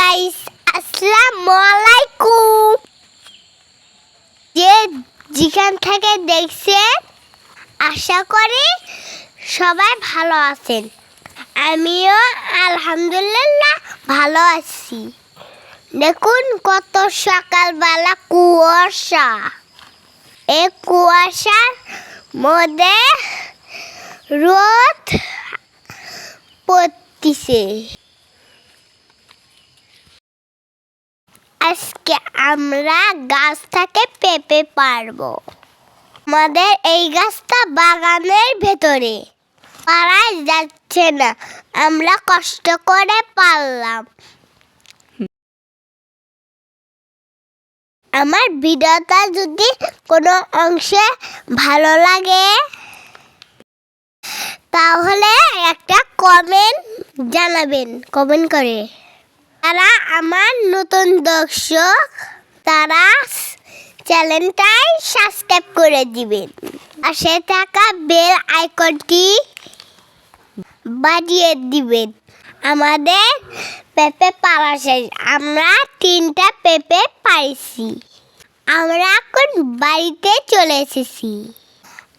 Guys আসসালামু আলাইকুম যে যেখান থেকে দেখছেন, আশা করি সবাই ভালো আছেন। আমিও আলহামদুলিল্লাহ ভালো আছি। দেখুন কত সকালবেলা কুয়াশা। এই কুয়াশার মধ্যে রোদ পড়তিছে আজকে আমরা গাছ থেকে পেঁপে পারব। আমাদের এই গাছটা বাগানের ভেতরে। পাড়ায় যাচ্ছে না। আমরা কষ্ট করে পারলাম। আমার ভিডিওটা যদি কোনো অংশে ভালো লাগে, তাহলে একটা কমেন্ট জানাবেন। কমেন্ট করে। তারা আমার নতুন দর্শক, তারা চ্যানেলটাই সাবস্ক্রাইব করে দিবেন। পাশে থাকা বেল আইকনটি বাজিয়ে দিবেন। আমাদের পেঁপে পাওয়া শেষ। আমরা তিনটা পেঁপে পাইছি। আমরা এখন বাড়িতে চলে এসেছি।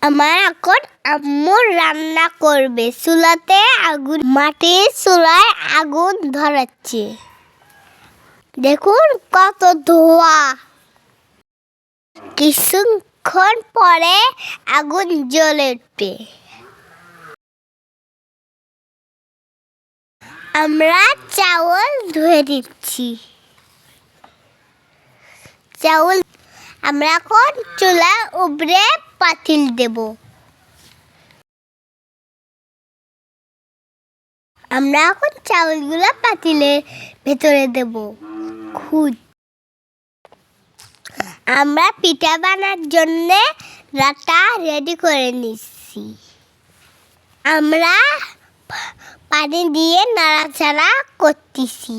আমার এখন আম্মু রান্না করবে। চুলাতে আগুন, মাটির চুলায় আগুন ধরাচ্ছে। দেখুন কত ধোয়া। কিছুক্ষণ পরে আগুন জ্বলে উঠবে। আমরা চাউল ধুয়ে দিচ্ছি। চাউল আমরা এখন চুলার উপরে পাতিল দেব। আমরা এখন চাউলগুলো পাতিলের ভেতরে দেব। খুদ আমরা পিঠা বানার জন্য রাটা রেডি করে নিচ্ছি। আমরা পানি দিয়ে নাড়াচাড়া করতেছি।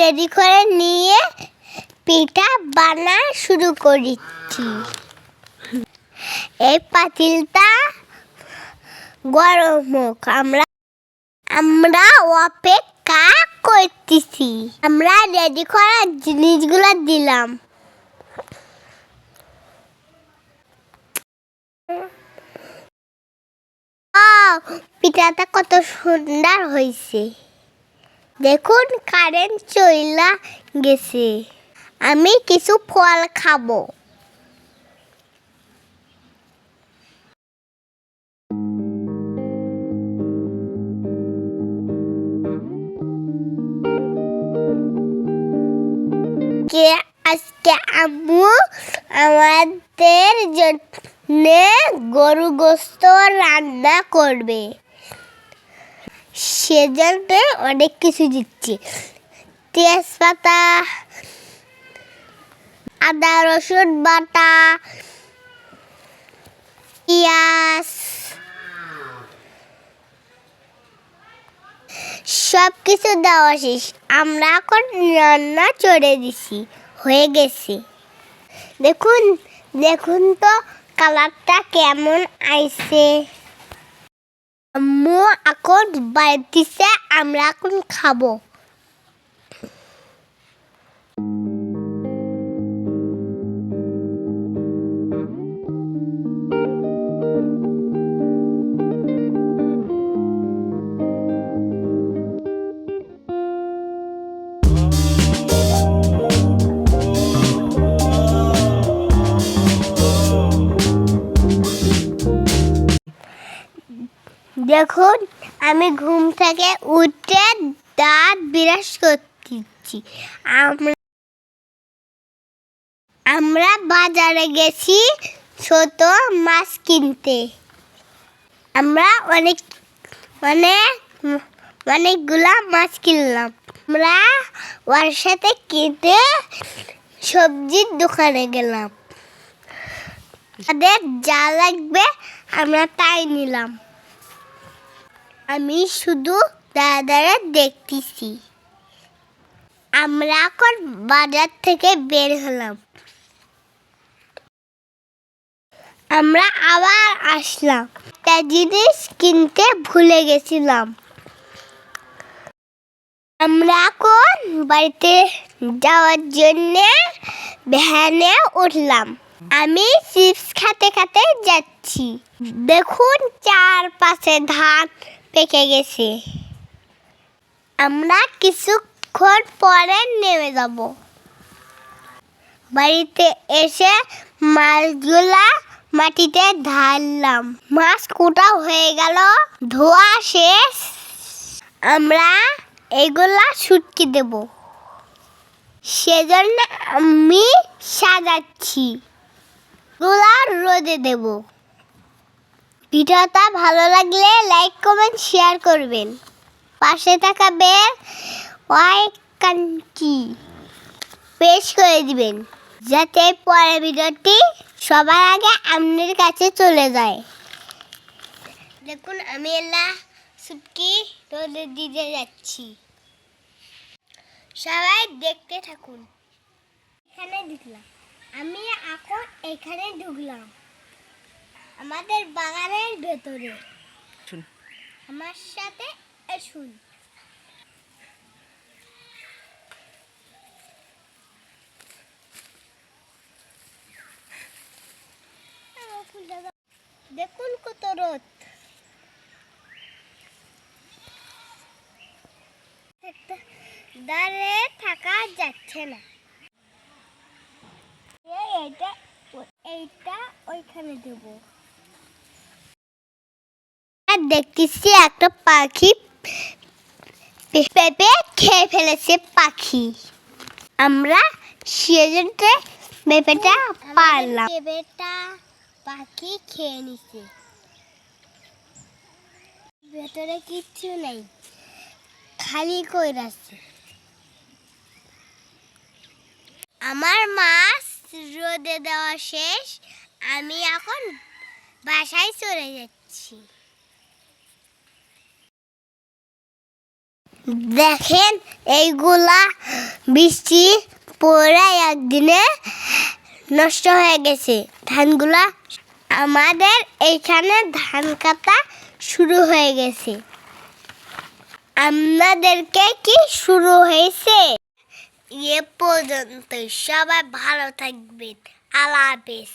রেডি করে নিয়ে পিঠা বানা শুরু করেছি। এই পাতিলটা গরম হোক, আমরা আমরা অপেক্ষা করতেছি। আমরা রেডি করা জিনিসগুলো দিলাম। পিঠাটা কত সুন্দর হয়েছে। দেখুন কারেন্ট চইলা গেছে। আমি কিছু ফল খাব। আজকে আম্মু আমাদের জন্য গরু গোস্ত রান্না করবে? সেজন্য অনেক কিছু দিচ্ছি। তেজপাতা, আদা, রসুন বাটা, পেঁয়াজ সব কিছু দেওয়া শেষ। আমরা এখন রান্না চড়ে দিছি, হয়ে গেছে। দেখুন দেখুন তো কালারটা কেমন আইছে। আম্মু এখন বাড়িতে আমরা এখন খাব। দেখুন আমি ঘুম থেকে উঠে দাঁত বিরাজ করতেছি, আমরা আমরা বাজারে গেছি ছোট মাছ কিনতে। আমরা অনেক অনেক অনেকগুলা মাছ কিনলাম। আমরা ওর সাথে কেটে সবজির দোকানে গেলাম। তাদের যা লাগবে আমরা তাই নিলাম। আমি শুধু দাদারা দেখতেছি। আমরা এখন বাজার থেকে বের হলাম। আমরা আবার আসলাম। একটা জিনিস কিনতে ভুলে গেছিলাম। আমরা এখন বাড়িতে যাওয়ার জন্য ভ্যানে উঠলাম। আমি চিপস খেতে খেতে যাচ্ছি। দেখুন চারপাশে ধান পেকে গেছে। আমরা কিছুক্ষণ পরে নেমে যাব। বাড়িতে এসে মাছগুলা মাটিতে ঢাললাম। মাছ কুটা হয়ে গেল, ধোয়া শেষ। আমরা এগুলা শুটকি দেব। সেজন্য আমি সাজাচ্ছি। রোদে দেব। ভিডিওটা ভালো লাগলে লাইক, কমেন্ট, শেয়ার করবেন। পাশে থাকা বেল ওয়াইকানটি পেশ করে দিবেন, যাতে পরের ভিডিওটি সবার আগে আপনার কাছে চলে যায়। দেখুন, আমি এলা সুটকি রোদে দিতে যাচ্ছি। সবাই দেখতে থাকুন। এখানে ঢুকলাম। আমি এখন এখানে ঢুকলাম। আমাদের বাগানের ভেতরে। শুন। আমার সাথে শুন। দেখুন কত রোদ। দাঁড়িয়ে থাকা যাচ্ছে না। এই এইটা এইটা ওইখানে দেবো। আর দেখতেছি একটা পাখি পেঁপে খেয়ে ফেলেছে পাখি। আমরা সেজন্য পেঁপেটা পারলাম। পেঁপেটা পাখি খেয়ে নিছে। ভেতরে কিচ্ছু নেই খালি কই আছে আমার মাছ রোদে দেওয়া শেষ আমি এখন বাসায় চলে যাচ্ছি। দেখেন এইগুলা বৃষ্টি পড়ে একদিনে নষ্ট হয়ে গেছে। ধানগুলা আমাদের এইখানে ধান কাটা শুরু হয়ে গেছে। আপনাদেরকে কি শুরু হয়েছে? এ পর্যন্ত সবাই ভালো থাকবেন। আল্লাহ হাফেজ।